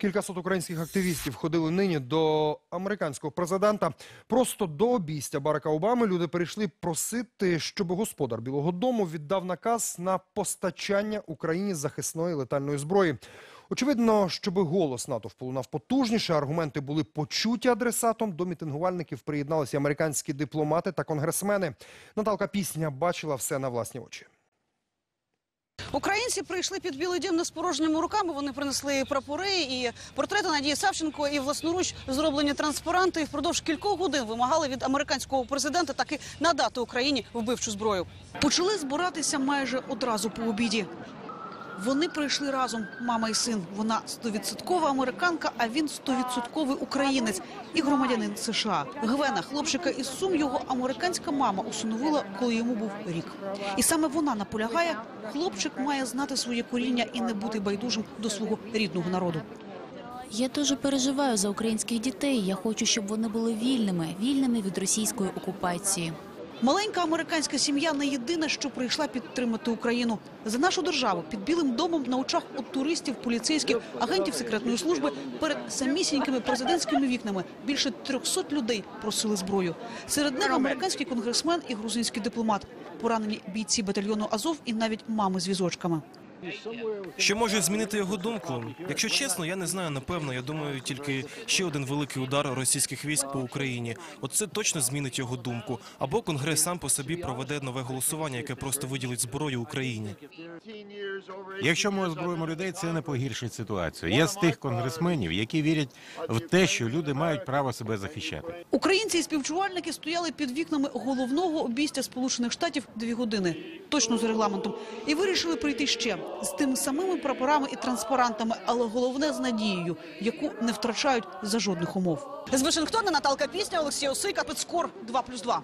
Кількасот українських активістів ходили нині до американського президента. Просто до обійстя Барака Обами люди перейшли просити, щоб господар Білого Дому віддав наказ на постачання Україні захисної летальної зброї. Очевидно, щоб голос натовпу лунав потужніше, аргументи були почуті адресатом. До мітингувальників приєдналися американські дипломати та конгресмени. Наталка Пісня бачила все на власні очі. Українці прийшли під Білий Дім не з порожніми руками. Вони принесли прапори і портрети Надії Савченко і власноруч зроблені транспаранти. І впродовж кількох годин вимагали від американського президента таки надати Україні вбивчу зброю. Почали збиратися майже одразу по обіді. Вони прийшли разом, мама і син. Вона стовідсоткова американка, а він стовідсотковий українець і громадянин США. Гвена, хлопчика із Сум, його американська мама усиновила, коли йому був рік. І саме вона наполягає, хлопчик має знати своє коріння і не бути байдужим до свого рідного народу. Я дуже переживаю за українських дітей. Я хочу, щоб вони були вільними, вільними від російської окупації. Маленька американська сім'я не єдина, що прийшла підтримати Україну за нашу державу під білим домом на очах у туристів, поліцейських, агентів секретної служби перед самісінькими президентськими вікнами більше 300 людей просили зброю. Серед них американський конгресмен і грузинський дипломат, поранені бійці батальйону Азов і навіть мами з візочками. Що може змінити його думку? Якщо чесно, я не знаю. Напевно, я думаю, тільки ще один великий удар російських військ по Україні. Оце точно змінить його думку. Або конгрес сам по собі проведе нове голосування, яке просто виділить зброю Україні. Якщо ми озброїмо людей, це не погіршить ситуацію. Я з тих конгресменів, які вірять в те, що люди мають право себе захищати. Українці і співчувальники стояли під вікнами головного обійстя Сполучених Штатів дві години, точно за регламентом, і вирішили прийти ще з тими самими прапорами і транспарантами, але головне з надією, яку не втрачають за жодних умов. З Вашингтона Наталка Пісня, Олексій Осика, Пецкор, 2+,2.